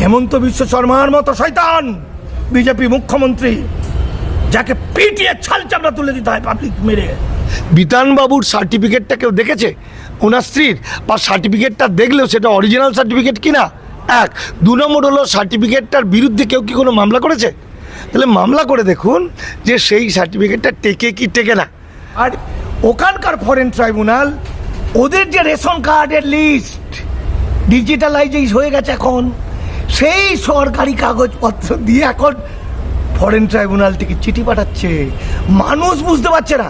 হেমন্ত বিশ্ব শর্মার মতো শয়তান। বিজেপি মুখ্যমন্ত্রী, যাকে পিটিয়ে ছাল চামড়া তুলে দিতে হয় পাবলিক মেরে। বিধানবাবুর সার্টিফিকেটটা কেউ দেখেছে? ওনার স্ত্রীর? বা সার্টিফিকেটটা দেখলেও সেটা অরিজিনাল সার্টিফিকেট কিনা? এক। দু নম্বর হলো সার্টিফিকেটটার বিরুদ্ধে কেউ কি কোনো মামলা করেছে? তাহলে মামলা করে দেখুন যে সেই সার্টিফিকেটটা টেকে কি টেকে না। আর ওখানকার ফরেন ট্রাইব্যুনাল ওদের যে রেশন কার্ডের লিস্ট ডিজিটালাইজেই হয়ে গেছে এখন। সেই সরকারি কাগজপত্র দিয়ে এখন ফরেন ট্রাইব্যুনাল থেকে চিঠি পাঠাচ্ছে। মানুষ বুঝতে পারছে না।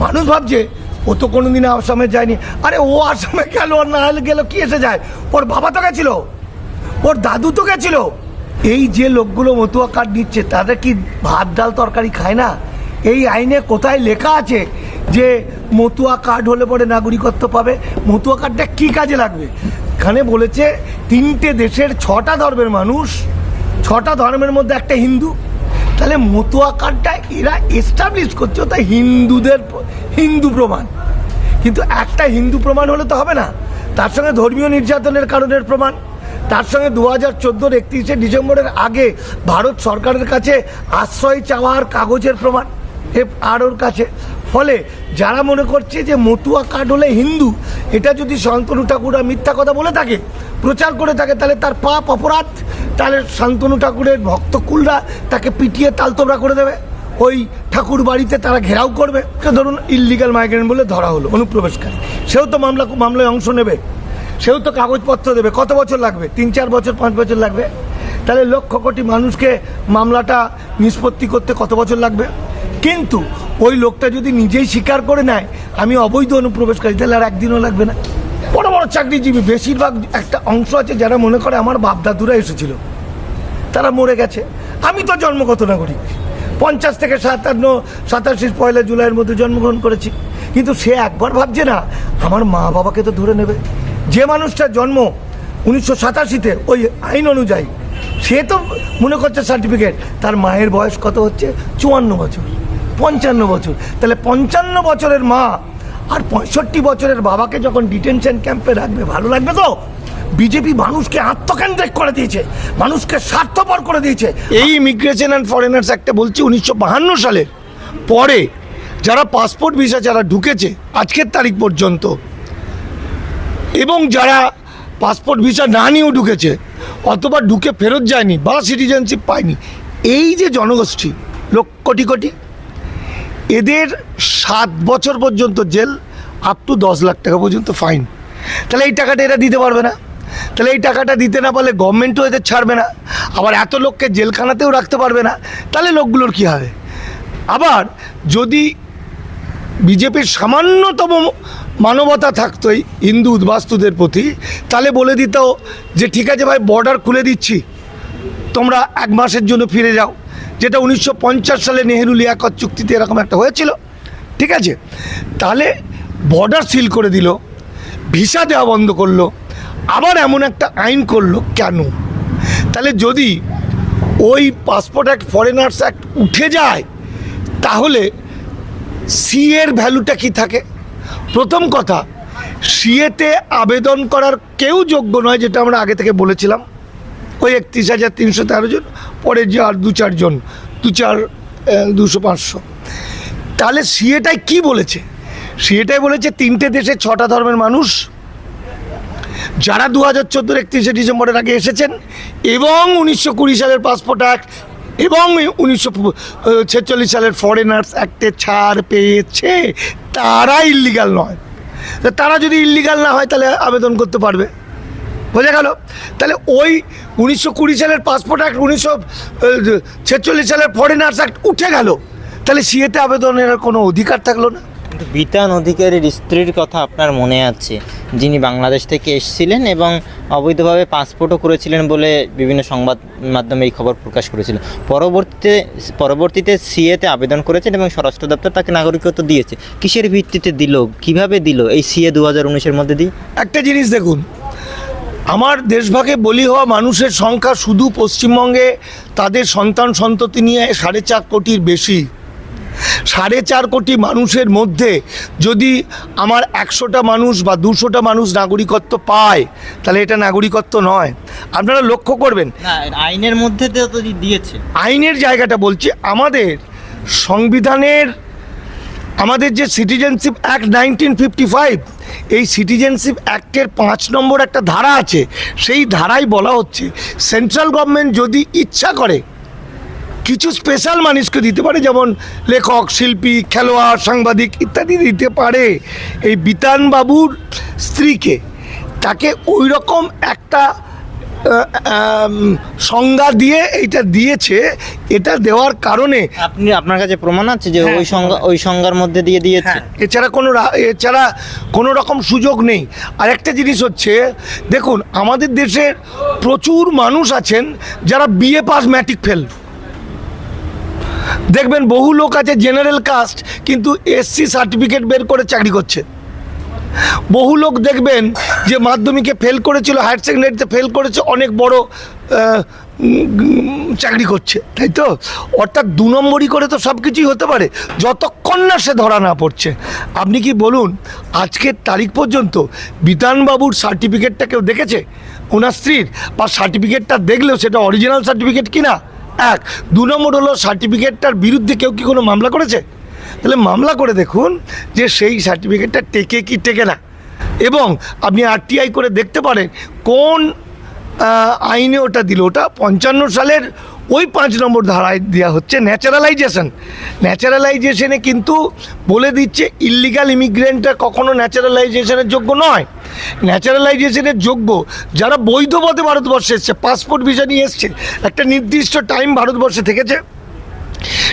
মানুষ ভাবছে, ও তো কোনোদিন আসামে যায়নি। আরে ও আসামে গেল না গেল, কি এসে যায়? ওর বাবা তো গেছিল, ওর দাদু তো গেছিল। এই যে লোকগুলো মতুয়া কার্ড নিচ্ছে, তাদের কি ভাত, ডাল, তরকারি খায় না? এই আইনে কোথায় লেখা আছে যে মতুয়া কার্ড হলে পরে নাগরিকত্ব পাবে? মতুয়া কার্ডটা কি কাজে লাগবে? এখানে বলেছে তিনটে দেশের ছটা ধর্মের মানুষ, ছটা ধর্মের মধ্যে একটা হিন্দু। তাহলে মতুয়া কার্ডটা এরা এস্টাবলিশ করছে ওটা হিন্দুদের হিন্দু প্রমাণ। কিন্তু একটা হিন্দু প্রমাণ হলে তো হবে না। তার সঙ্গে ধর্মীয় নির্যাতনের কারণের প্রমাণ। তার সঙ্গে দু হাজার চোদ্দোর একত্রিশে ডিসেম্বরের আগে ভারত সরকারের কাছে আশ্রয় চাওয়ার কাগজের প্রমাণ। এ আর ওর কাছে ফলে যারা মনে করছে যে মতুয়া কার্ড হলে হিন্দু, এটা যদি শান্তনু ঠাকুরা মিথ্যা কথা বলে থাকে, প্রচার করে থাকে, তাহলে তার পাপ অপরাধ, তাহলে শান্তনু ঠাকুরের ভক্তকুলরা তাকে পিটিয়ে তালতোবড়া করে দেবে। ওই ঠাকুর বাড়িতে তারা ঘেরাও করবে। ধরুন ইললিগাল মাইগ্রেন্ট বলে ধরা হলো, অনুপ্রবেশকারী। সেও তো মামলা মামলায় অংশ নেবে। সেও তো কাগজপত্র দেবে। কত বছর লাগবে? তিন, চার বছর, পাঁচ বছর লাগবে? তাহলে লক্ষ কোটি মানুষকে মামলাটা নিষ্পত্তি করতে কত বছর লাগবে? কিন্তু ওই লোকটা যদি নিজেই স্বীকার করে নেয়, আমি অবৈধ অনুপ্রবেশকারী, তাহলে আর একদিনও লাগবে না। বড় বড় চাকরিজীবী, বেশিরভাগ একটা অংশ আছে যারা মনে করে আমার বাপদাদুরা এসেছিল। তারা মরে গেছে। আমি তো জন্মগত নাগরিক। পঞ্চাশ থেকে সাতান্ন সাতাশি পয়লা জুলাইয়ের মধ্যে জন্মগ্রহণ করেছি। কিন্তু সে একবার ভাবছে না, আমার মা বাবাকে তো ধরে নেবে। যে মানুষটার জন্ম উনিশশো সাতাশিতে ওই আইন অনুযায়ী, সে তো মনে করছে সার্টিফিকেট, তার মায়ের বয়স কত হচ্ছে? চুয়ান্ন বছর। পঞ্চান্ন বছর। তাহলে পঞ্চান্ন বছরের মা আর পঁয়ষট্টি বছরের বাবাকে যখন ডিটেনশন ক্যাম্পে রাখবে, ভালো লাগবে তো? বিজেপি মানুষকে আত্মকেন্দ্রিক করে দিয়েছে, মানুষকে স্বার্থপর করে দিয়েছে। এই ইমিগ্রেশন অ্যান্ড ফরেনার্স একটা বলছি উনিশশো বাহান্ন সালের পরে যারা পাসপোর্ট ভিসা যারা ঢুকেছে, আজকের তারিখ পর্যন্ত, এবং যারা পাসপোর্ট ভিসা না নিয়েও ঢুকেছে, অথবা ঢুকে ফেরত যায়নি বা সিটিজেনশিপ পায়নি, এই যে জনগোষ্ঠী লক্ষ কোটি কোটি এদের সাত বছর পর্যন্ত জেল আপ টু দশ লাখ টাকা পর্যন্ত ফাইন তাহলে এই টাকাটা এরা দিতে পারবে না। তাহলে এই টাকাটা দিতে না পারলে গভর্নমেন্টও এদের ছাড়বে না। আবার এত লোককে জেলখানাতেও রাখতে পারবে না। তাহলে লোকগুলোর কী হবে? আবার যদি বিজেপির সামান্যতম মানবতা থাকতো এই হিন্দু উদ্বাস্তুদের প্রতি, তাহলে বলে দিত যে, ঠিক আছে ভাই বর্ডার খুলে দিচ্ছি। তোমরা এক মাসের জন্য ফিরে যাও। যেটা উনিশশো পঞ্চাশ সালে নেহেরু লিয়াকত চুক্তিতে এরকম একটা হয়েছিল। ঠিক আছে? তাহলে বর্ডার সিল করে দিল, ভিসা দেওয়া বন্ধ করল, আবার এমন একটা আইন করল, কেন? তাহলে যদি ওই পাসপোর্ট অ্যাক্ট ফরেনার্স অ্যাক্ট উঠে যায়, তাহলে সি এর ভ্যালুটা কি থাকে? প্রথম কথা সিএতে আবেদন করার কেউ যোগ্য নয়, যেটা আমরা আগে থেকে বলেছিলাম। ওই একত্রিশ হাজার তিনশো তেরো জন পরে যে আর দু চারজন দু চার দুশো পাঁচশো। তাহলে সিএটাই কি বলেছে? সিএটাই বলেছে তিনটে দেশে ছটা ধর্মের মানুষ যারা দু হাজার চোদ্দোর একত্রিশে ডিসেম্বরের আগে এসেছেন এবং উনিশশো কুড়ি সালের পাসপোর্ট অ্যাক্ট এবং উনিশশো ছেচল্লিশ সালের ফরেনার্স অ্যাক্টে ছাড় পেয়েছে, তারা ইল্লিগাল নয়। তারা যদি ইল্লিগাল না হয় তাহলে আবেদন করতে পারবে। বোঝা গেল। তাহলে ওই উনিশশো কুড়ি সালের পাসপোর্ট অ্যাক্ট উনিশশো ছেচল্লিশ সালের ফরেনার্স অ্যাক্ট উঠে গেল। তাহলে সিএতে আবেদনের কোনো অধিকার থাকল না? কিন্তু বিতান অধিকারীর স্ত্রীর কথা আপনার মনে আছে যিনি বাংলাদেশ থেকে এসেছিলেন এবং অবৈধভাবে পাসপোর্টও করেছিলেন বলে বিভিন্ন সংবাদ মাধ্যমে এই খবর প্রকাশ করেছিল। পরবর্তীতে পরবর্তীতে সিএতে আবেদন করেছেন এবং স্বরাষ্ট্র দপ্তর তাকে নাগরিকত্ব দিয়েছে। কিসের ভিত্তিতে দিল? কীভাবে দিল? এই সিএ দু হাজার উনিশের মধ্যে দিয়ে? একটা জিনিস দেখুন আমার দেশভাগে বলি হওয়া মানুষের সংখ্যা শুধু পশ্চিমবঙ্গে তাদের সন্তান সন্ততি নিয়ে সাড়ে চার কোটির বেশি। সাড়ে চার কোটি মানুষের মধ্যে যদি আমার একশোটা মানুষ বা দুশোটা মানুষ নাগরিকত্ব পায় তাহলে এটা নাগরিকত্ব নয়। আপনারা লক্ষ্য করবেন। আইনের মধ্যে দিয়েছে। আইনের জায়গাটা বলছি আমাদের সংবিধানের আমাদের যে citizenship act nineteen fifty five এই সিটিজেনশিপ অ্যাক্টের পাঁচ নম্বর একটা ধারা আছে, সেই ধারায় বলা হচ্ছে সেন্ট্রাল গভর্নমেন্ট যদি ইচ্ছা করে, কিছু স্পেশাল মানুষকে দিতে পারে, যেমন লেখক, শিল্পী, খেলোয়াড়, সাংবাদিক ইত্যাদি দিতে পারে, এই বিতানবাবুর স্ত্রীকে, তাকে ওই রকম একটা সংজ্ঞা দিয়ে এইটা দিয়েছে এটা দেওয়ার কারণে আপনি আপনার কাছে প্রমাণ আছে যে হ্যাঁ, ওই সংজ্ঞা ওই সংজ্ঞার মধ্যে দিয়ে দিয়েছে? এছাড়া কোনো এছাড়া কোনো রকম সুযোগ নেই। আর একটা জিনিস হচ্ছে দেখুন আমাদের দেশের প্রচুর মানুষ আছেন যারা বিএ পাস ম্যাট্রিক ফেল দেখবেন বহু লোক আছে জেনারেল কাস্ট কিন্তু এসসি সার্টিফিকেট বের করে চাকরি করছে। বহু লোক দেখবেন যে মাধ্যমিকে ফেল করেছিল হায়ার সেকেন্ডারিতে ফেল করেছে, অনেক বড় চাকরি করছে, তাই তো? অর্থাৎ দু নম্বরই করে তো সব কিছুই হতে পারে, যতক্ষণ না সে ধরা না পড়ছে। আপনি কি বলুন, আজকের তারিখ পর্যন্ত বিধানবাবুর সার্টিফিকেটটা কেউ দেখেছে? ওনার স্ত্রীর? বা সার্টিফিকেটটা দেখলেও সেটা অরিজিনাল সার্টিফিকেট কিনা? এক, দু নম্বর হলো সার্টিফিকেটটার বিরুদ্ধে কেউ কি কোনো মামলা করেছে? তাহলে মামলা করে দেখুন যে সেই সার্টিফিকেটটা টেকে কি টেকে না। এবং আপনি আরটিআই করে দেখতে পারেন কোন আইনে ওটা দিল। ওটা পঞ্চান্ন সালের ওই পাঁচ নম্বর ধারায় দেওয়া হচ্ছে ন্যাচারালাইজেশন। ন্যাচারালাইজেশনে কিন্তু বলে দিচ্ছে ইলিগাল ইমিগ্রেন্টরা কখনো ন্যাচারালাইজেশনের যোগ্য নয়। ন্যাচারালাইজেশনের যোগ্য যারা বৈধ পথে ভারতবর্ষে এসছে পাসপোর্ট ভিসা নিয়ে এসছে, একটা নির্দিষ্ট টাইম ভারতবর্ষে থেকেছে।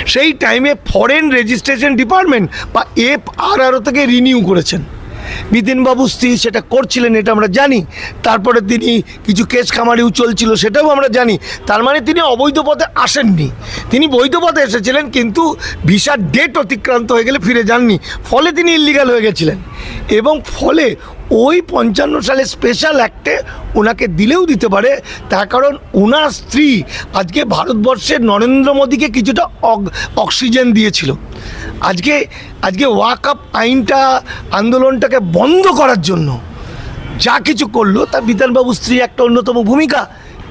সেই টাইমে ফরেন রেজিস্ট্রেশন ডিপার্টমেন্ট বা এফ আর আরও থেকে রিনিউ করেছেন। বিপিনবাবু স্ত্রী সেটা করছিলেন, এটা আমরা জানি। তারপরে তিনি কিছু কেস খামারিও চলছিল, সেটাও আমরা জানি। তার মানে তিনি অবৈধ পথে আসেননি। তিনি বৈধ পথে এসেছিলেন, কিন্তু ভিসার ডেট অতিক্রান্ত হয়ে গেলে ফিরে যাননি। ফলে তিনি ইলিগাল হয়ে গেছিলেন। এবং ফলে ওই পঞ্চান্ন সালে স্পেশাল অ্যাক্টে ওনাকে দিলেও দিতে পারে। তার কারণ ওনার স্ত্রী আজকে ভারতবর্ষের নরেন্দ্র মোদীকে কিছুটা অক্সিজেন দিয়েছিল। আজকে আজকে ওয়াক আপ আইনটা, আন্দোলনটাকে বন্ধ করার জন্য যা কিছু করল তা বিধানবাবু স্ত্রী একটা অন্যতম ভূমিকা।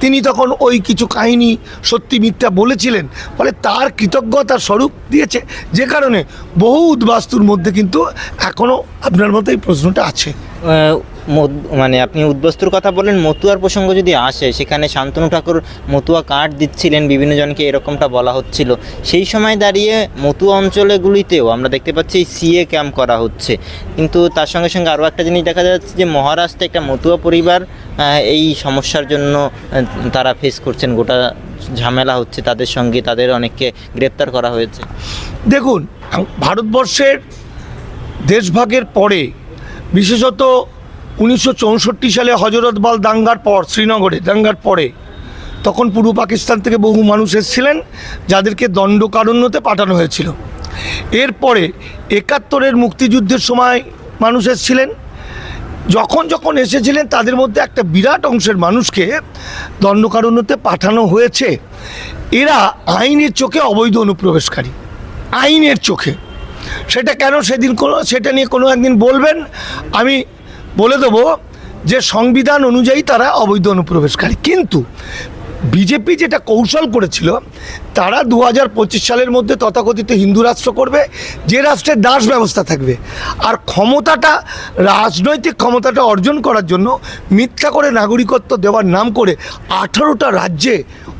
তিনি তখন ওই কিছু কাহিনী সত্যি মিথ্যা বলেছিলেন, ফলে তার কৃতজ্ঞতা স্বরূপ দিয়েছে। যে কারণে বহু উদ্বাস্তুর মধ্যে কিন্তু এখনও আপনার মতো এই প্রশ্নটা আছে। মানে আপনি উদ্বস্তুর কথা বললেন, মতুয়ার প্রসঙ্গ যদি আসে, সেখানে শান্তনু ঠাকুর মতুয়া কার্ড দিচ্ছিলেন বিভিন্ন জনকে এরকমটা বলা হচ্ছিল। সেই সময় দাঁড়িয়ে মতুয়া অঞ্চলেগুলিতেও আমরা দেখতে পাচ্ছি সিএ ক্যাম্প করা হচ্ছে। কিন্তু তার সঙ্গে সঙ্গে আরও একটা জিনিস দেখা যাচ্ছে যে, মহারাষ্ট্রে একটা মতুয়া পরিবার এই সমস্যার জন্য তারা ফেস করছেন। গোটা ঝামেলা হচ্ছে তাদের সঙ্গে, তাদের অনেককে গ্রেপ্তার করা হয়েছে। দেখুন, ভারতবর্ষের দেশভাগের পরে বিশেষত উনিশশো চৌষট্টি সালে হজরতবাল দাঙ্গার পর, শ্রীনগরে, দাঙ্গার পরে, তখন পূর্ব পাকিস্তান থেকে বহু মানুষ এসেছিলেন, যাদেরকে দণ্ডকারণ্যতে পাঠানো হয়েছিল। এরপরে একাত্তরের মুক্তিযুদ্ধের সময় মানুষ এসেছিলেন। যখন যখন এসেছিলেন, তাদের মধ্যে একটা বিরাট অংশের মানুষকে দণ্ডকারণ্যতে পাঠানো হয়েছে। এরা আইনের চোখে অবৈধ অনুপ্রবেশকারী। আইনের চোখে। সেটা কেন সেদিন কোনো সেটা নিয়ে কোনো একদিন বলবেন? আমি বলে দেবো যে সংবিধান অনুযায়ী তারা অবৈধ অনুপ্রবেশকারী। কিন্তু বিজেপি যেটা কৌশল করেছিল, তারা দু হাজার পঁচিশ সালের মধ্যে তথাকথিত হিন্দু রাষ্ট্র করবে, যে রাষ্ট্রের দাস ব্যবস্থা থাকবে। আর ক্ষমতাটা, রাজনৈতিক ক্ষমতাটা অর্জন করার জন্য মিথ্যা করে নাগরিকত্ব দেওয়ার নাম করে আঠারোটা রাজ্যে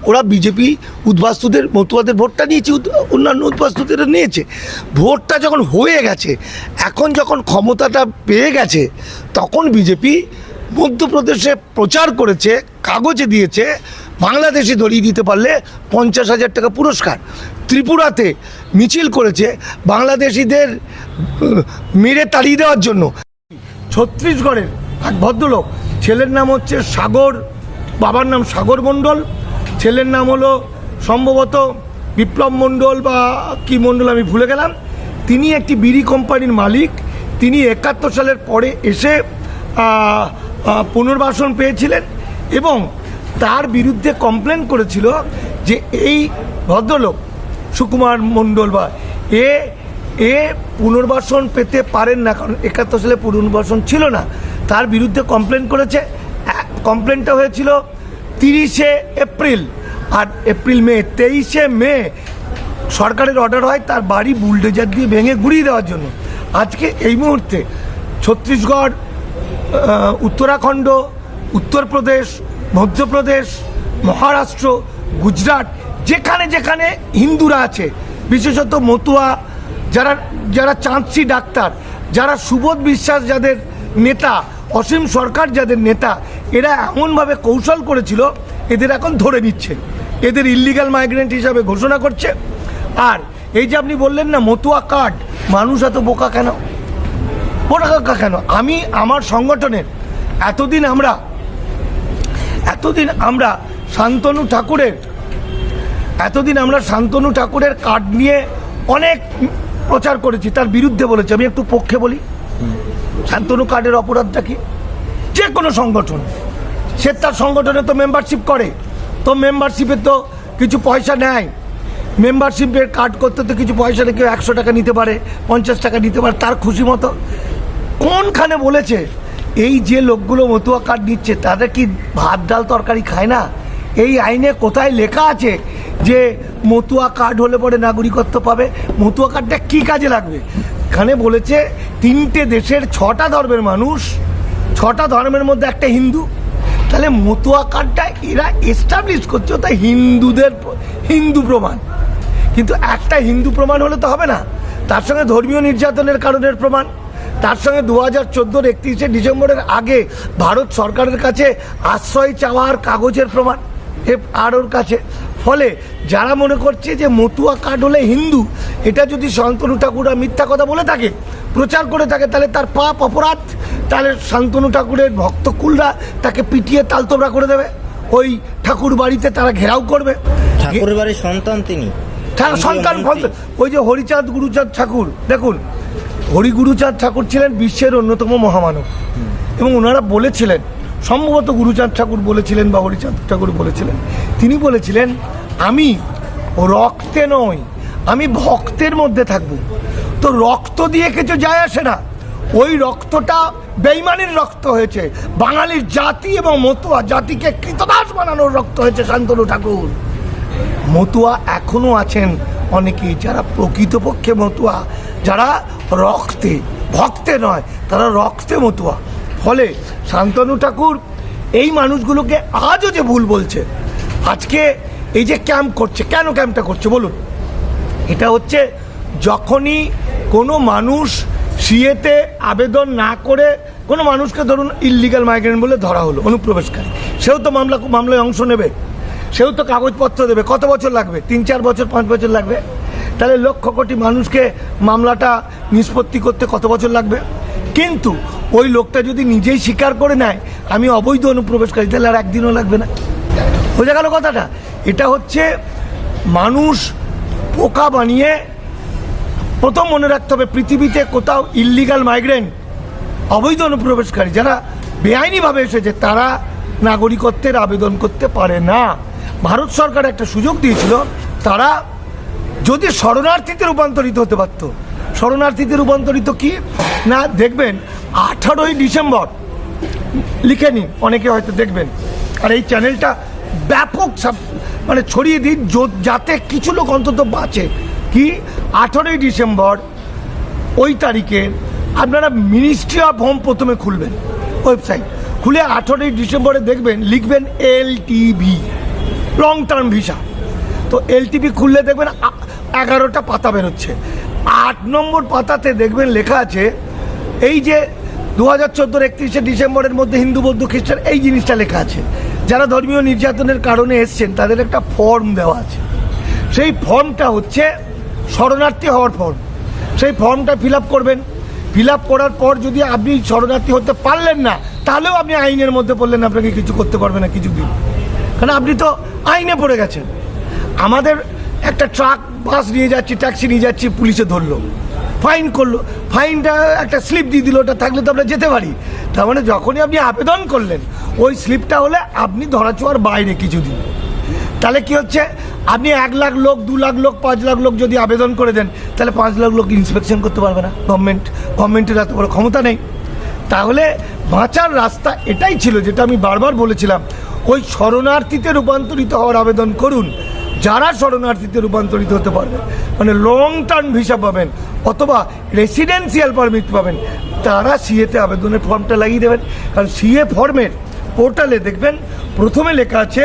ওরা বিজেপি উদ্বাস্তুদের, মতুয়াদের ভোটটা নিয়েছে অন্যান্য উদ্বাস্তুদের নিয়েছে। ভোটটা যখন হয়ে গেছে, এখন যখন ক্ষমতাটা পেয়ে গেছে, তখন বিজেপি মধ্যপ্রদেশে প্রচার করেছে, কাগজে দিয়েছে, বাংলাদেশে ধরিয়ে দিতে পারলে পঞ্চাশ হাজার টাকা পুরস্কার। ত্রিপুরাতে মিছিল করেছে বাংলাদেশিদের মেরে তাড়িয়ে দেওয়ার জন্য। ছত্তিশগড়ের এক ভদ্রলোক, ছেলের নাম হচ্ছে সাগর, বাবার নাম সাগর মণ্ডল। ছেলের নাম হলো সম্ভবত বিপ্লব মণ্ডল বা কি মণ্ডল আমি ভুলে গেলাম। তিনি একটি বিড়ি কোম্পানির মালিক। তিনি একাত্তর সালের পরে এসে পুনর্বাসন পেয়েছিলেন এবং তার বিরুদ্ধে কমপ্লেন করেছিল যে এই ভদ্রলোক, সুকুমার মণ্ডল বা, এ এ পুনর্বাসন পেতে পারেন না, কারণ একাত্তর সালে পুনর্বাসন ছিল না। তার বিরুদ্ধে কমপ্লেন করেছে। কমপ্লেনটা হয়েছিল তিরিশে এপ্রিল আর এপ্রিল মে, তেইশে মে সরকারের অর্ডার হয় তার বাড়ি বুলডোজার দিয়ে ভেঙে গুড়িয়ে দেওয়ার জন্য। আজকে এই মুহূর্তে ছত্তিশগড় উত্তরাখণ্ড, উত্তরপ্রদেশ, মধ্যপ্রদেশ, মহারাষ্ট্র, গুজরাট, যেখানে যেখানে হিন্দুরা আছে, বিশেষত মতুয়া, যারা যারা চাঁদসি ডাক্তার, যারা সুবোধ বিশ্বাস যাদের নেতা, অসীম সরকার যাদের নেতা এরা এমনভাবে কৌশল করেছিল এদের এখন ধরে নিচ্ছে। এদের ইল্লিগাল মাইগ্রেন্ট হিসাবে ঘোষণা করছে। আর এই যে আপনি বললেন না মতুয়া কার্ড মানুষ এত বোকা কেন? বোকা কেন? আমি আমার সংগঠনের এতদিন আমরা এতদিন আমরা শান্তনু ঠাকুরের এতদিন আমরা শান্তনু ঠাকুরের কার্ড নিয়ে অনেক প্রচার করেছি তার বিরুদ্ধে বলেছি। আমি একটু পক্ষে বলি। শান্তনু কার্ডের অপরাধটা কি? যে কোনো সংগঠন, সে তার সংগঠনে তো মেম্বারশিপ করে। তো মেম্বারশিপে তো কিছু পয়সা নেয়। মেম্বারশিপের কার্ড করতে তো কিছু পয়সা নেই, কেউ একশো টাকা নিতে পারে, পঞ্চাশ টাকা নিতে পারে, তার খুশি মতো। কোনখানে বলেছে, এই যে লোকগুলো মতুয়া কার্ড নিচ্ছে, তাদের কি ভাত ডাল তরকারি খায় না? এই আইনে কোথায় লেখা আছে যে মতুয়া কার্ড হলে পরে নাগরিকত্ব পাবে? মতুয়া কার্ডটা কি কাজে লাগবে? এখানে বলেছে, তিনটে দেশের ছটা ধর্মের মানুষ ছটা ধর্মের মধ্যে একটা হিন্দু। তাহলে মতুয়া কার্ডটা এরা এস্টাবলিশ করছে, ওটা হিন্দুদের হিন্দু প্রমাণ। কিন্তু একটা হিন্দু প্রমাণ হলে তো হবে না। তার সঙ্গে ধর্মীয় নির্যাতনের কারণের প্রমাণ। তার সঙ্গে দু হাজার চোদ্দোর একত্রিশে ডিসেম্বরের আগে ভারত সরকারের কাছে আশ্রয় চাওয়ার কাগজের প্রমাণ। আর ওর কাছে। ফলে যারা মনে করছে যে মতুয়া কার্ড হলে হিন্দু এটা যদি শান্তনু ঠাকুররা মিথ্যা কথা বলে থাকে প্রচার করে থাকে তাহলে তার পাপ অপরাধ তাহলে শান্তনু ঠাকুরের ভক্তকুলরা তাকে পিটিয়ে তালতোবড়া করে দেবে। ওই ঠাকুর বাড়িতে তারা ঘেরাও করবে। ঠাকুর বাড়ির সন্তান তিনি। সন্তান ওই যে হরিচাঁদ গুরুচাঁদ ঠাকুর দেখুন হরি গুরুচাঁদ ঠাকুর ছিলেন বিশ্বের অন্যতম মহামানব। এবং ওনারা বলেছিলেন সম্ভবত গুরুচাঁদ ঠাকুর বলেছিলেন বা হরিচাঁদ ঠাকুর বলেছিলেন। তিনি বলেছিলেন, আমি রক্তে নই, আমি ভক্তের মধ্যে থাকব। তো রক্ত দিয়ে কিছু যায় আসে না। ওই রক্তটা বেইমানির রক্ত হয়েছে। বাঙালির জাতি এবং মতুয়া জাতিকে কৃতদাস বানানোর রক্ত হয়েছে, শান্তনু ঠাকুর। মতুয়া এখনও আছেন অনেকেই যারা প্রকৃতপক্ষে মতুয়া, যারা রক্তে, ভক্তে নয়, তারা রক্তে মতুয়া। ফলে শান্তনু ঠাকুর এই মানুষগুলোকে আজও যে ভুল বলছে, আজকে এই যে ক্যাম্প করছে, কেন ক্যাম্পটা করছে বলুন? এটা হচ্ছে যখনই কোনো মানুষ সিএতে আবেদন না করে, কোনো মানুষকে ধরুন ইল্লিগাল মাইগ্রেন্ট বলে ধরা হলো, অনুপ্রবেশকারী, সেও তো মামলা, মামলায় অংশ নেবে, সেও তো কাগজপত্র দেবে, কত বছর লাগবে? তিন, চার বছর, পাঁচ বছর লাগবে? তাহলে লক্ষ কোটি মানুষকে মামলাটা নিষ্পত্তি করতে কত বছর লাগবে? কিন্তু ওই লোকটা যদি নিজেই স্বীকার করে নেয়, আমি অবৈধ অনুপ্রবেশকারী, তাহলে আর একদিনও লাগবে না। বোঝা গেল কথাটা? এটা হচ্ছে মানুষ পোকা বানিয়ে প্রথম মনে রাখতে হবে, পৃথিবীতে কোথাও ইল্লিগাল মাইগ্রেন্ট অবৈধ অনুপ্রবেশকারী যারা বেআইনিভাবে এসেছে, তারা নাগরিকত্বের আবেদন করতে পারে না। ভারত সরকার একটা সুযোগ দিয়েছিল, তারা যদি শরণার্থীতে রূপান্তরিত হতে পারতো শরণার্থীতে রূপান্তরিত কি? না, দেখবেন, আঠারোই ডিসেম্বর, লিখে নিন, অনেকে হয়তো দেখবেন। আর এই চ্যানেলটা ব্যাপক মানে ছড়িয়ে দিন যাতে কিছু লোক অন্তত বাঁচে। কি? আঠারোই ডিসেম্বর, ওই তারিখে আপনারা মিনিস্ট্রি অফ হোম প্রথমে খুলবেন, ওয়েবসাইট। খুলে আঠারোই ডিসেম্বরে দেখবেন, লিখবেন L TV long term visa তো এলটিভি খুললে দেখবেন এগারোটা পাতা বেরোচ্ছে। আট নম্বর পাতাতে দেখবেন লেখা আছে, এই যে দু হাজার চোদ্দোর একত্রিশে ডিসেম্বরের মধ্যে হিন্দু, বৌদ্ধ, খ্রিস্টান, এই জিনিসটা লেখা আছে। যারা ধর্মীয় নির্যাতনের কারণে এসছেন, তাদের একটা ফর্ম দেওয়া আছে। সেই ফর্মটা হচ্ছে শরণার্থী হওয়ার ফর্ম সেই ফর্মটা ফিল করবেন। ফিল করার পর যদি আপনি শরণার্থী হতে পারলেন না, তাহলেও আপনি আইনের মধ্যে পড়লেন, আপনাকে কিছু করতে পারবে না, কিছু দিন। কারণ আপনি তো আইনে পড়ে গেছেন। আমাদের একটা ট্রাক, বাস নিয়ে যাচ্ছি, ট্যাক্সি নিয়ে যাচ্ছি, পুলিশে ধরলো। ফাইন করল। ফাইনটা একটা স্লিপ দিয়ে দিল, ওটা থাকলে তো আমরা যেতে পারি। তার মানে যখনই আপনি আবেদন করলেন, ওই স্লিপটা হলে আপনি ধরাছোঁয়ার বাইরে কিছুদিন। তাহলে কি হচ্ছে? আপনি এক লাখ লোক, দু লাখ লোক, পাঁচ লাখ লোক যদি আবেদন করে দেন, তাহলে পাঁচ লাখ লোক ইন্সপেকশন করতে পারবে না। গভর্নমেন্ট গভর্নমেন্টের এত বড় ক্ষমতা নেই। তাহলে বাঁচার রাস্তা এটাই ছিল, যেটা আমি বারবার বলেছিলাম। ওই শরণার্থীতে রূপান্তরিত হওয়ার আবেদন করুন। যারা শরণার্থীতে রূপান্তরিত হতে পারবে মানে লং টার্ম ভিসা পাবেন অথবা রেসিডেন্সিয়াল পারমিট পাবেন, তারা সিএতে আবেদনের ফর্মটা লাগিয়ে দেবেন। কারণ সিএ ফর্মের পোর্টালে দেখবেন, প্রথমে লেখা আছে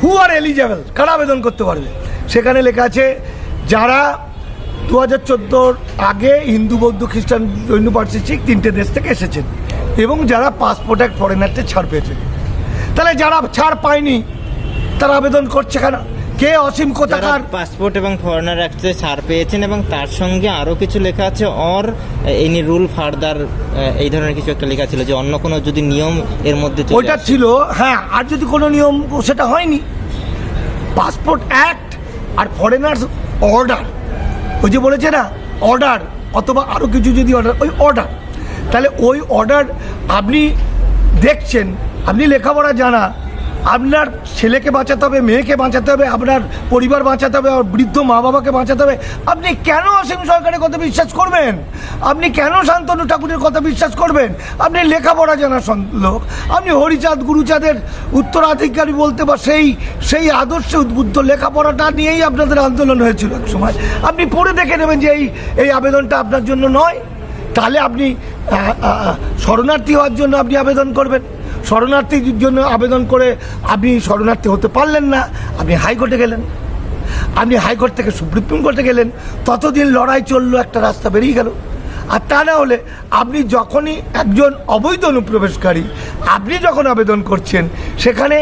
হু আর এলিজেবল কারা আবেদন করতে পারবে? সেখানে লেখা আছে, যারা দু হাজার আগে হিন্দু, বৌদ্ধ, খ্রিস্টান, জৈন, পার্সি তিনটে দেশ থেকে এসেছেন এবং যারা পাসপোর্ট এক ফরেনারতে ছাড় পেয়েছে তাহলে যারা ছাড় পায়নি, তারা আবেদন করছে কেন? কে অসীম কোথাকার? পাসপোর্ট এবং ফরেনার অ্যাক্টে ছাড় পেয়েছেন এবং তার সঙ্গে আরও কিছু লেখা আছে অর এনি রুল ফার্দার এই ধরনের কিছু একটা লেখা ছিল যে অন্য কোনো যদি নিয়ম এর মধ্যে ওইটা ছিল হ্যাঁ আর যদি কোনো নিয়ম সেটা হয়নি। পাসপোর্ট অ্যাক্ট আর ফরেনার্স অর্ডার ওই যে বলেছে না অর্ডার অথবা আরও কিছু যদি অর্ডার ওই অর্ডার তাহলে ওই অর্ডার আপনি দেখছেন আপনি লেখাপড়া জানা আপনার ছেলেকে বাঁচাতে হবে, মেয়েকে বাঁচাতে হবে, আপনার পরিবার বাঁচাতে হবে, আর বৃদ্ধ মা বাবাকে বাঁচাতে হবে। আপনি কেন অসীম সরকারের কথা বিশ্বাস করবেন? আপনি কেন শান্তনু ঠাকুরের কথা বিশ্বাস করবেন? আপনি লেখাপড়া জানা লোক। আপনি হরিচাঁদ, গুরুচাঁদের উত্তরাধিকারী বলতে বা সেই সেই আদর্শে উদ্বুদ্ধ লেখাপড়াটা নিয়েই আপনাদের আন্দোলন হয়েছিল এক সময়। আপনি পড়ে দেখে নেবেন যে এই এই আবেদনটা আপনার জন্য নয়। তাহলে আপনি শরণার্থী হওয়ার জন্য আপনি আবেদন করবেন। শরণার্থীর জন্য আবেদন করে আপনি শরণার্থী হতে পারলেন না, আপনি হাইকোর্টে গেলেন। আপনি হাইকোর্ট থেকে সুপ্রিম কোর্টে গেলেন, ততদিন লড়াই চলল, একটা রাস্তা বেরিয়ে গেল। আর তা না হলে আপনি যখনই একজন অবৈধ অনুপ্রবেশকারী, আপনি যখন আবেদন করছেন, সেখানে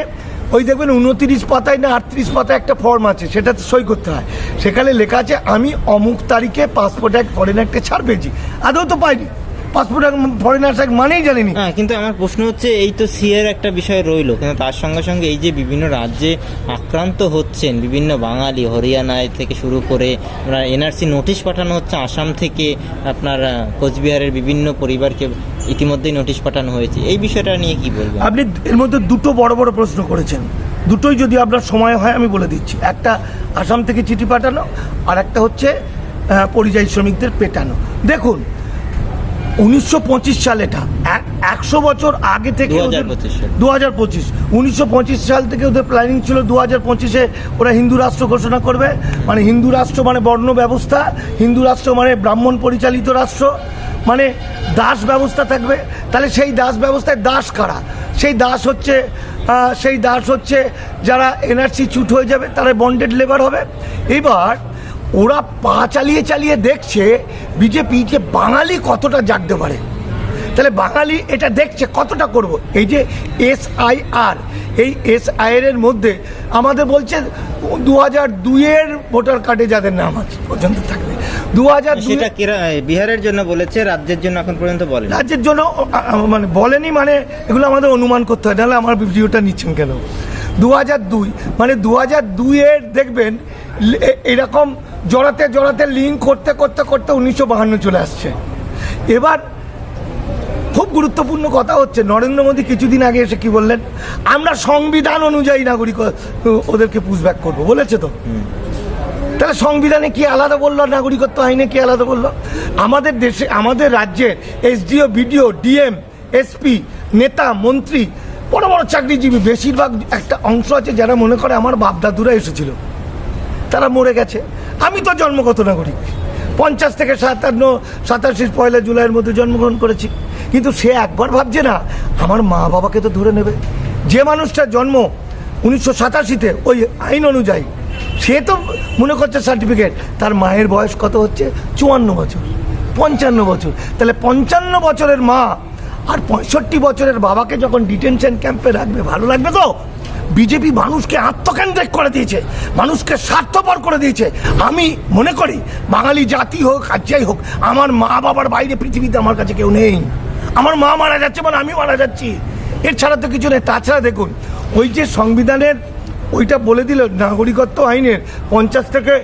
ওই দেখবেন উনতিরিশ পাতায় না আটত্রিশ পাতায় একটা ফর্ম আছে সেটাতে সই করতে হয়। সেখানে লেখা আছে, আমি অমুক তারিখে পাসপোর্ট অ্যাক্ট ফরেন অ্যাক্টে ছাড় পেয়েছি। আদৌ তো পাইনি। পাসপোর্ট ফরেনার্স অ্যাক্ট মানেই জানিনি। হ্যাঁ কিন্তু আমার প্রশ্ন হচ্ছে এই তো সিএর একটা বিষয় রইল কিন্তু তার সঙ্গে সঙ্গে এই যে বিভিন্ন রাজ্যে আক্রান্ত হচ্ছেন বিভিন্ন বাঙালি হরিয়ানায় থেকে শুরু করে আপনার এনআরসি নোটিশ পাঠানো হচ্ছে আসাম থেকে আপনার কোচবিহারের বিভিন্ন পরিবারকে ইতিমধ্যেই নোটিশ পাঠানো হয়েছে। এই বিষয়টা নিয়ে কি বলবেন? আপনি এর মধ্যে দুটো বড় বড় প্রশ্ন করেছেন। দুটোই যদি আপনার সময় হয় আমি বলে দিচ্ছি। একটা আসাম থেকে চিঠি পাঠানো আর একটা হচ্ছে পরিযায়ী শ্রমিকদের পেটানো। দেখুন উনিশশো পঁচিশ সাল এটা। এক- একশো বছর আগে থেকে 2025 দু হাজার পঁচিশ। উনিশশো পঁচিশ সাল থেকে ওদের প্ল্যানিং ছিল দু হাজার পঁচিশে ওরা হিন্দু রাষ্ট্র ঘোষণা করবে। মানে হিন্দু রাষ্ট্র মানে বর্ণ ব্যবস্থা হিন্দু রাষ্ট্র মানে ব্রাহ্মণ পরিচালিত রাষ্ট্র। মানে দাস ব্যবস্থা থাকবে। তাহলে সেই দাস ব্যবস্থায় দাস কারা? সেই দাস হচ্ছে সেই দাস হচ্ছে যারা এনআরসি চুট হয়ে যাবে তারা বন্ডেড লেবার হবে। এবার ওরা পা চালিয়ে চালিয়ে দেখছে বিজেপি যে বাঙালি কতটা জাগতে পারে। তাহলে বাঙালি এটা দেখছে কতটা করব? এই যে এস আই আর এই এস আই এর মধ্যে আমাদের বলছে দু হাজার দুইয়ের ভোটার কার্ডে যাদের নাম আছে পর্যন্ত থাকবে। দু হাজার সেটা কেরা- বিহারের জন্য বলেছে রাজ্যের জন্য এখন পর্যন্ত বলে রাজ্যের জন্য মানে বলেনি মানে এগুলো আমাদের অনুমান করতে হয় নাহলে আমার ভিডিওটা নিচ্ছেন কেন? দু হাজার দুই মানে দু হাজার দুইয়ের দেখবেন এরকম জড়াতে জড়াতে লিঙ্ক করতে করতে করতে উনিশশো বাহান্ন চলে আসছে। এবার খুব গুরুত্বপূর্ণ কথা হচ্ছে, নরেন্দ্র মোদী কিছুদিন আগে এসে কি বললেন, আমরা সংবিধান অনুযায়ী নাগরিক ওদেরকে পুশব্যাক করব, বলেছে তো। তাহলে সংবিধানে কি আলাদা বলল নাগরিকত্ব আইনে কি আলাদা বলল? আমাদের দেশে, আমাদের রাজ্যের এসডিও, বিডিও, ডিএম, এসপি, নেতা, মন্ত্রী, বড় বড় চাকরিজীবী বেশিরভাগ একটা অংশ আছে যারা মনে করে আমার বাপদাদুরা এসেছিল। তারা মরে গেছে। আমি তো জন্মগত নাগরিক। পঞ্চাশ থেকে সাতান্ন, সাতাশির পয়লা জুলাইয়ের মধ্যে জন্মগ্রহণ করেছি। কিন্তু সে একবার ভাবছে না, আমার মা বাবাকে তো ধরে নেবে। যে মানুষটার জন্ম উনিশশো সাতাশিতে ওই আইন অনুযায়ী, সে তো মনে করছে সার্টিফিকেট তার মায়ের বয়স কত হচ্ছে? চুয়ান্ন বছর, পঞ্চান্ন বছর। তাহলে পঞ্চান্ন বছরের মা আর পঁয়ষট্টি বছরের বাবাকে যখন ডিটেনশন ক্যাম্পে রাখবে, ভালো লাগবে তো? বিজেপি মানুষকে আত্মকেন্দ্রিক করে দিয়েছে, মানুষকে স্বার্থপর করে দিয়েছে। আমি মনে করি, বাঙালি জাতি হোক আর যাই হোক, আমার মা বাবার বাইরে পৃথিবীতে আমার কাছে কেউ নেই। আমার মা মারা যাচ্ছে মানে আমি মারা যাচ্ছি। এর ছাড়া তো কিছু নেই। তাছাড়া দেখুন, ওই যে সংবিধানের, ওইটা বলে দিল নাগরিকত্ব আইনের পঞ্চাশ থেকে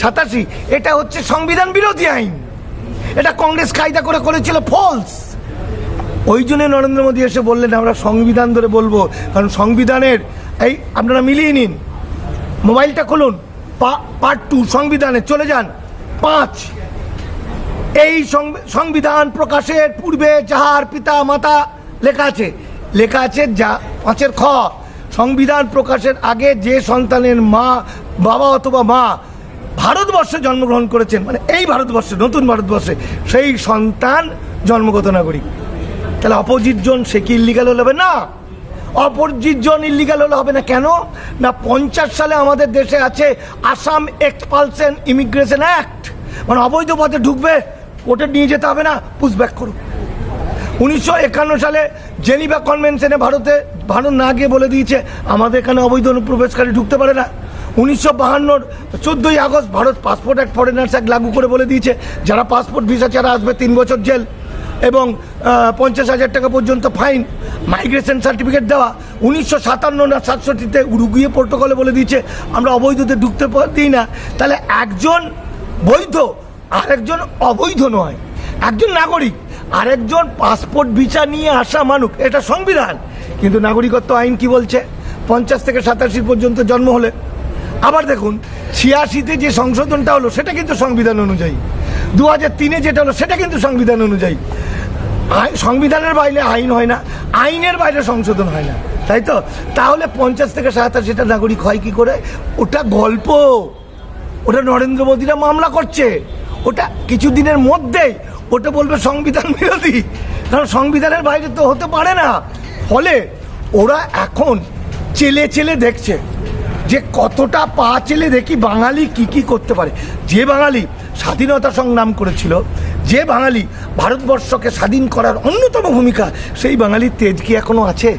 সাতাশি, এটা হচ্ছে সংবিধান বিরোধী আইন। এটা কংগ্রেস কায়দা করে করেছিল, ফলস। ওই জন্য নরেন্দ্র মোদী এসে বললেন, আমরা সংবিধান ধরে বলব। কারণ সংবিধানের এই, আপনারা মিলিয়ে নিন। মোবাইলটা খুলুন। পার্ট টু সংবিধানে চলে যান। পাঁচ, এই সংবি- সংবিধান প্রকাশের পূর্বে যাহার পিতা, মাতা লেখা আছে লেখা আছে যা, পাঁচের খ, সংবিধান প্রকাশের আগে যে সন্তানের মা, বাবা অথবা মা ভারতবর্ষে জন্মগ্রহণ করেছেন মানে এই ভারতবর্ষে, নতুন ভারতবর্ষে, সেই সন্তান জন্মগত নাগরিক। তাহলে অপোজিট জন, সে কি ইলিগাল হলে হবে? না। অপোজিট জন ইলিগাল হলে হবে না। কেন? না, পঞ্চাশ সালে আমাদের দেশে আছে আসাম এক্সপালসেন ইমিগ্রেশন অ্যাক্ট মানে অবৈধ পথে ঢুকবে, কোর্টে নিয়ে যেতে হবে না পুষব্যাক করুক উনিশশো একান্ন সালে জেনিভা কনভেনশনে ভারতে, ভারত না গিয়ে বলে দিয়েছে, আমাদের এখানে অবৈধ অনুপ্রবেশকারী ঢুকতে পারে না। উনিশশো বাহান্নর চোদ্দোই August Bharat passport act foreigners act লাগু করে বলে দিয়েছে, যারা পাসপোর্ট ভিসা ছাড়া আসবে তিন বছর জেল। এবং পঞ্চাশ হাজার টাকা পর্যন্ত ফাইন, মাইগ্রেশন সার্টিফিকেট দেওয়া, উনিশশো সাতান্ন না সাতষট্টিতে উরুগুয়ে প্রোটোকলে বলে দিয়েছে, আমরা অবৈধতে ঢুকতে দিই না। তাহলে একজন বৈধ, আরেকজন অবৈধ নয়। একজন নাগরিক, আরেকজন পাসপোর্ট, ভিসা নিয়ে আসা মানুষ, এটা সংবিধান। কিন্তু নাগরিকত্ব আইন কি বলছে? পঞ্চাশ থেকে সাতাশি পর্যন্ত জন্ম হলে। আবার দেখুন, ছিয়াশিতে যে সংশোধনটা হলো, সেটা কিন্তু সংবিধান অনুযায়ী। দু হাজার তিনে যেটা হলো, সেটা কিন্তু সংবিধান অনুযায়ী। সংবিধানের বাইরে আইন হয় না, আইনের বাইরে সংশোধন হয় না। তাই তো? তাহলে পঞ্চাশ থেকে সাতাশিটা নাগরিক হয় কি করে? ওটা গল্প। ওটা নরেন্দ্র মোদীরা মামলা করছে। ওটা কিছুদিনের মধ্যেই ওটা বলবে সংবিধান বিরোধী। কারণ সংবিধানের বাইরে তো হতে পারে না। ফলে ওরা এখন চেলে চেলে দেখছে যে কতটা পা চেলে দেখি বাঙালি কি কি করতে পারে। যে বাঙালি স্বাধীনতা সংগ্রাম করেছিল। যে বাঙালি ভারতবর্ষকে স্বাধীন করার অন্যতম ভূমিকা, সেই বাঙালির তেজ কি এখনও আছে?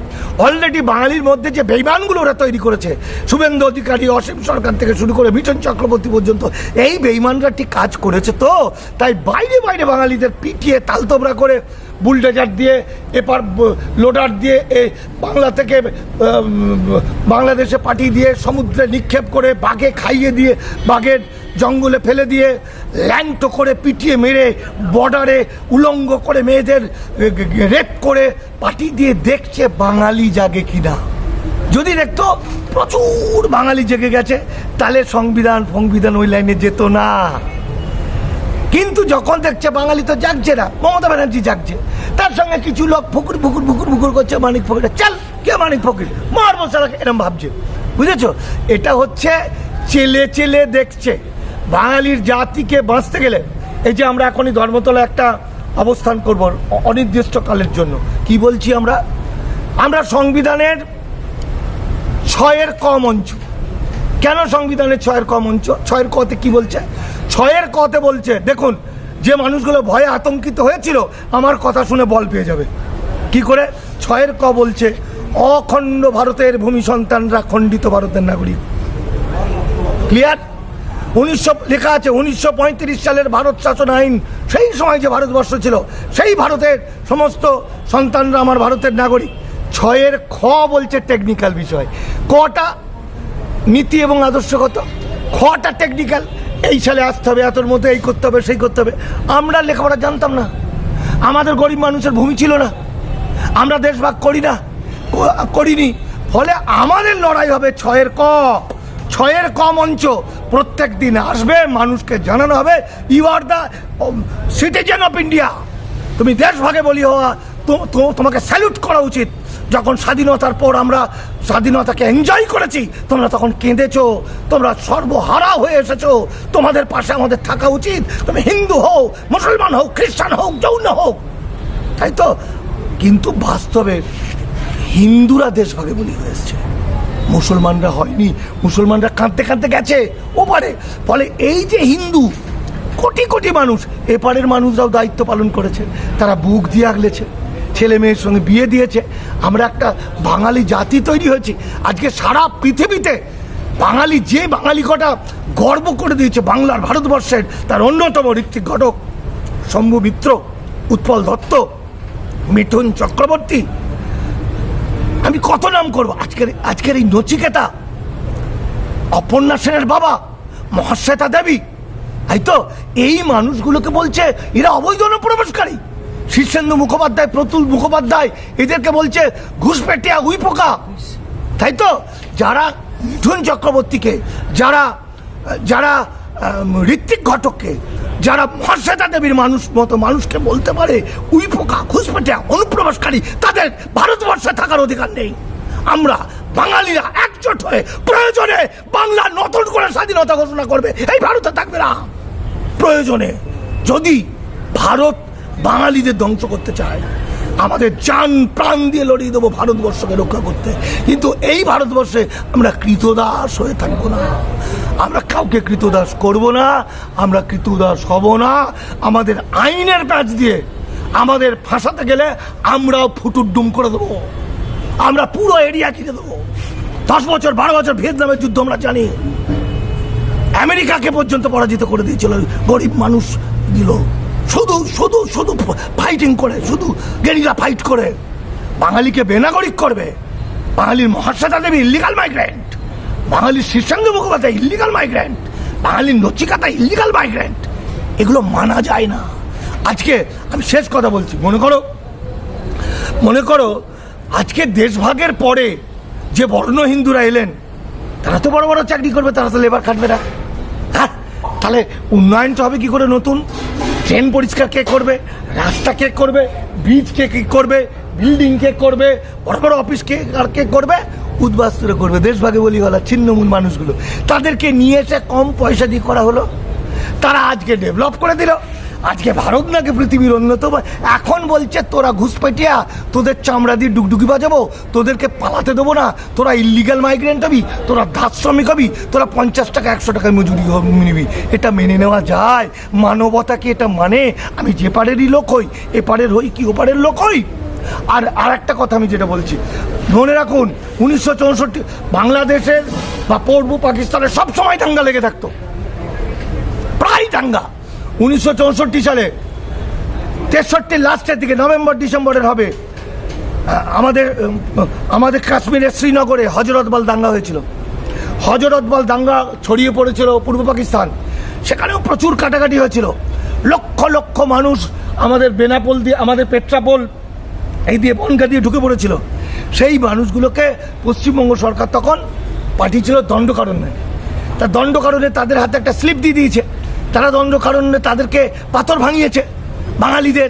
অলরেডি বাঙালির মধ্যে যে বেইমানগুলো ওরা তৈরি করেছে, শুভেন্দু অধিকারী, অসীম সরকার থেকে শুরু করে মিঠন চক্রবর্তী পর্যন্ত, এই বেইমানরা ঠিক কাজ করেছে তো? তাই বাইরে বাইরে বাঙালিদের পিটিয়ে তালতোবরা করে, বুলডোজার দিয়ে, এপার লোডার দিয়ে, এ, বাংলা থেকে বাংলাদেশে পাঠিয়ে দিয়ে, সমুদ্রে নিক্ষেপ করে, বাঘে খাইয়ে দিয়ে, বাঘের জঙ্গলে ফেলে দিয়ে ল্যাংটো করে পিটিয়ে মেরে, বর্ডারে উলঙ্গ করে মেয়েদের রেপ করে পাটি দিয়ে দেখছে বাঙালি জাগে কিনা। যদি দেখতো, প্রচুর বাঙালি জেগে গেছে, তাহলে সংবিধান সংবিধান ওই লাইনে যেত না। কিন্তু যখন দেখছে বাঙালি তো জাগছে না, মমতা ব্যানার্জি জাগছে। তার সঙ্গে কিছু লোক ফুকুর ফুকুর ফুকুর ফুকুর করছে, মানিক ফকির। চাল, কে মানিক ফকির? মারবো সালাকে এরম ভাবছে। বুঝেছ? এটা হচ্ছে, চেলে চেলে দেখছে। বাঙালির জাতিকে বাঁচতে গেলে এই যে আমরা এখনই ধর্মতলা একটা অবস্থান করব অনির্দিষ্টকালের জন্য। কি বলছি আমরা? আমরা সংবিধানের ছয়ের কম অঞ্চ কেন সংবিধানের ছয়ের কম অঞ্চ ছয়ের কতে কি বলছে? ছয়ের কতে বলছে, দেখুন, যে মানুষগুলো ভয়ে আতঙ্কিত হয়েছিল, আমার কথা শুনে বল পেয়ে যাবে। কি করে? ছয়ের ক বলছে, অখণ্ড ভারতের ভূমি সন্তানরা খণ্ডিত ভারতের নাগরিক। ক্লিয়ার উনিশশো লেখা আছে, উনিশশো পঁয়ত্রিশ সালের ভারত শাসন আইন, সেই সময় যে ভারতবর্ষ ছিল, সেই ভারতের সমস্ত সন্তানরা আমার ভারতের নাগরিক। ছয়ের খ বলছে টেকনিক্যাল বিষয়। কটা নীতি এবং আদর্শগত? খটা টেকনিক্যাল এই সালে আসতে হবে, এতর মধ্যে এই করতে হবে, সেই করতে হবে। আমরা লেখাপড়া জানতাম না। আমাদের গরিব মানুষের ভূমি ছিল না। আমরা দেশভাগ করি না করিনি। ফলে আমাদের লড়াই হবে ছয়ের ক। ছয়ের কম অঞ্চ প্রত্যেক দিন আসবে, মানুষকে জানানো হবে you are the citizen of India তুমি দেশভাগে বলি হওয়া তোমাকে স্যালুট করা উচিত। যখন স্বাধীনতার পর আমরা স্বাধীনতাকে এনজয় করেছি, তোমরা তখন কেঁদেছো, তোমরা সর্বহারা হয়ে এসেছ, তোমাদের পাশে আমাদের থাকা উচিত। তুমি হিন্দু হও, মুসলমান হোক খ্রিস্টান হোক জৌন হোক তাই তো? কিন্তু বাস্তবে হিন্দুরা দেশভাগে বলি হয়ে এসছে মুসলমানরা হয়নি, মুসলমানরা কাঁদতে কাঁদতে গেছে। ওপারে ফলে এই যে হিন্দু, কোটি কোটি মানুষ, এপারের মানুষরাও দায়িত্ব পালন করেছে। তারা বুক দিয়ে আগলেছে, ছেলে মেয়ের সঙ্গে বিয়ে দিয়েছে। আমরা একটা বাঙালি জাতি তৈরি হয়েছি। আজকে সারা পৃথিবীতে বাঙালি যে বাঙালি কটা গর্ব করে দিয়েছে বাংলার ভারতবর্ষের, তার অন্যতম ঋত্বিক ঘটক, শম্ভু মিত্র, উৎপল দত্ত, মিঠুন চক্রবর্তী আমি কত নাম করব? আজকের আজকের এই নচিকেতা, অপর্ণা সেনের বাবা, মহাশ্বেতা দেবী। তাই তো, এই মানুষগুলোকে বলছে, এরা অবৈধ অনুপ্রবেশকারী শীর্ষেন্দু মুখোপাধ্যায়, প্রতুল মুখোপাধ্যায়, এদেরকে বলছে, ঘুষপেটিয়া উই পোকা তাই তো, যারা মিঠুন চক্রবর্তীকে, যারা যারা ঋত্বিক ঘটককে যারা মর্যাদা দেবীর মানুষ মতো মানুষকে বলতে পারে, উই পোকা ঘুষপেটে অনুপ্রবেশকারী, তাদের ভারতবর্ষে থাকার অধিকার নেই। আমরা বাঙালিরা একজোট হয়ে প্রয়োজনে বাংলা নতুন করে স্বাধীনতা ঘোষণা করবে, এই ভারতে থাকবে না। প্রয়োজনে যদি ভারত বাঙালিদের ধ্বংস করতে চায় আমাদের যান প্রাণ দিয়ে লড়িয়ে দেবো ভারতবর্ষকে রক্ষা করতে। কিন্তু এই ভারতবর্ষে আমরা কৃতদাস হয়ে থাকব না। আমরা কাউকে কৃতদাস করব না, আমরা কৃতদাস হব না। আমাদের আইনের প্যাচ দিয়ে আমাদের ফাঁসাতে গেলে আমরাও ফুটুর ডুম করে দেবো। আমরা পুরো এরিয়া কিনে দেবো। দশ বছর, বারো বছর ভিয়েতনামের যুদ্ধ আমরা জানি। আমেরিকাকে পর্যন্ত পরাজিত করে দিয়েছিল গরিব মানুষ দিল। শুধু শুধু শুধু ফাইটিং করে, শুধু গেরিলা ফাইট করে। বাঙালিকে বেনাগরিক করবে। বাঙালির মহাশ্বেতা দেবী ইলিগাল মাইগ্রেন্ট বাঙালির শীর্ষাঙ্গ মুখোপাধ্যায় ইলিগাল মাইগ্রেন্ট বাঙালির নচিকাতা ইলিগাল মাইগ্রেন্ট এগুলো মানা যায় না। আজকে আমি শেষ কথা বলছি। মনে করো মনে করো, আজকে দেশভাগের পরে যে বর্ণ হিন্দুরা এলেন, তারা তো বড় বড় চাকরি করবে, তারা তো লেবার খাটবে না। হ্যাঁ তাহলে উন্নয়নটা হবে কি করে নতুন? ট্রেন পরিষ্কার কে করবে? রাস্তা কে করবে? ব্রিজ কে কি করবে? বিল্ডিং কে করবে? বড় বড় অফিস কে আর কে করবে? উদ্বাস্তুরা করবে, দেশভাগে বলি গলা ছিন্নমূল মানুষগুলো। তাদেরকে নিয়ে এসে কম পয়সা দিয়ে করা হলো। তারা আজকে ডেভেলপ করে দিল। আজকে ভারত নাকি পৃথিবীর অন্যতম। এখন বলছে, তোরা ঘুষপেটিয়া, তোদের চামড়া দিয়ে ডুগডুগি বাজাবো, তোদেরকে পালাতে দেবো না, তোরা ইলিগাল মাইগ্রেন্ট হবি, তোরা দাস শ্রমিক হবি, তোরা পঞ্চাশ টাকা, একশো টাকায় মজুরি নিবি। এটা মেনে নেওয়া যায়। মানবতা কি এটা মানে? আমি যে পারেরই লোক হই এপারের হই কি ওপারের লোক হই? আর আর একটা কথা আমি যেটা বলছি, মনে রাখুন, উনিশশো চৌষট্টি, বাংলাদেশের বা পূর্ব পাকিস্তানের সব সময় দাঙ্গা লেগে থাকতো। প্রায় দাঙ্গা। উনিশশো চৌষট্টি সালে, তেষট্টি লাস্টের দিকে, নভেম্বর, ডিসেম্বরের হবে, আমাদের আমাদের কাশ্মীরের শ্রীনগরে হজরতবল দাঙ্গা হয়েছিল। হজরতবল দাঙ্গা ছড়িয়ে পড়েছিল পূর্ব পাকিস্তান। সেখানেও প্রচুর কাটাকাটি হয়েছিল। লক্ষ লক্ষ মানুষ আমাদের বেনাপোল দিয়ে, আমাদের পেট্রাপোল, এই দিয়ে বনগা দিয়ে ঢুকে পড়েছিল। সেই মানুষগুলোকে পশ্চিমবঙ্গ সরকার তখন পাঠিয়েছিল দণ্ডকারণ্যে। তা দণ্ডকারণে তাদের হাতে একটা স্লিপ দিয়ে দিয়েছে। তারা দ্বন্দ্ব কারণে তাদেরকে পাথর ভাঙিয়েছে। বাঙালিদের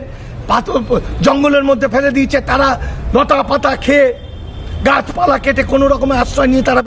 পাথর জঙ্গলের মধ্যে ফেলে দিয়েছে। তারা লতা পাতা খেয়ে গাছপালা কেটে কোনো রকমের আশ্রয় নিয়ে তারা